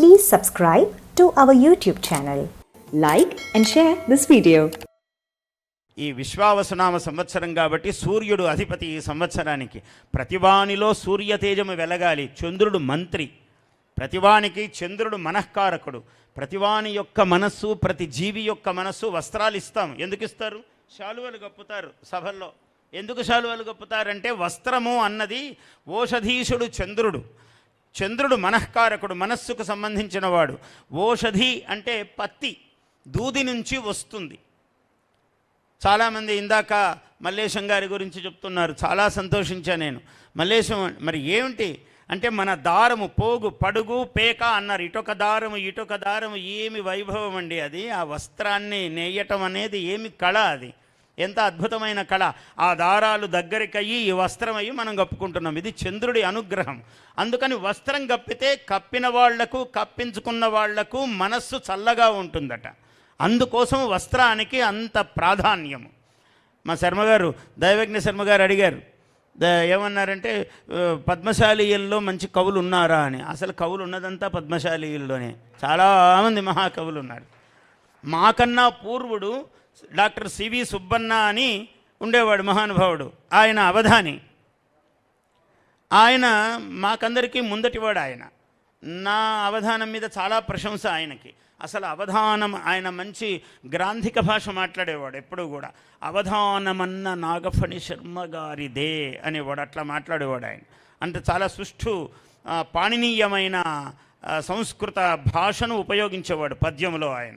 Please subscribe to our YouTube channel. Like and share this video. ఈ విశ్వావసునామ సంవత్సరం కాబట్టి సూర్యుడు అధిపతి ఈ సంవత్సరానికి. ప్రతివానిలో సూర్య తేజము వెలగాలి. చంద్రుడు మంత్రి. ప్రతివానికి చంద్రుడు మనఃకారకుడు. ప్రతివాని యొక్క మనస్సు ప్రతి జీవి యొక్క మనస్సు వస్త్రాలు ఇస్తాం. ఎందుకు ఇస్తారు? శాలువలు కప్పుతారు సభల్లో. ఎందుకు శాలువలు కప్పుతారంటే వస్త్రము అన్నది ఓషధీషుడు చంద్రుడు. చంద్రుడు మనఃకారకుడు మనస్సుకు సంబంధించినవాడు. ఓషధి అంటే పత్తి దూది నుంచి వస్తుంది. చాలామంది ఇందాక మల్లేశం గారి గురించి చెప్తున్నారు. చాలా సంతోషించా నేను. మల్లేశం మరి ఏమిటి? అంటే మన దారము పోగు పడుగు పేక అన్నారు. ఇటొక దారము ఇటొక దారము ఏమి వైభవం అండి అది? ఆ వస్త్రాన్ని నేయటం అనేది ఏమి కళ అది? ఎంత అద్భుతమైన కళ. ఆ దారాలు దగ్గరికయ్యి ఈ వస్త్రమయ్యి మనం కప్పుకుంటున్నాం. ఇది చంద్రుడి అనుగ్రహం. అందుకని వస్త్రం కప్పితే కప్పిన వాళ్ళకు కప్పించుకున్న వాళ్ళకు మనస్సు చల్లగా ఉంటుందట. అందుకోసం వస్త్రానికి అంత ప్రాధాన్యము. మా శర్మగారు దైవజ్ఞ శర్మ గారు అడిగారు ద ఏమన్నారంటే పద్మశాలీయుల్లో మంచి కవులు ఉన్నారా అని. అసలు కవులు ఉన్నదంతా పద్మశాలీయుల్లోనే. చాలామంది మహాకవులు ఉన్నారు మాకన్నా పూర్వుడు డాక్టర్ సివి సుబ్బన్న అని ఉండేవాడు మహానుభావుడు. ఆయన అవధాని. ఆయన మాకందరికీ ముందటివాడు ఆయన. నా అవధానం మీద చాలా ప్రశంస ఆయనకి. అసలు అవధానం ఆయన మంచి గ్రాంధిక భాష మాట్లాడేవాడు ఎప్పుడూ కూడా. అవధానమన్న నాగఫణి శర్మ గారిదే అనేవాడు అట్లా మాట్లాడేవాడు ఆయన. అంటే చాలా సుష్ఠు పాణినీయమైన సంస్కృత భాషను ఉపయోగించేవాడు పద్యంలో ఆయన.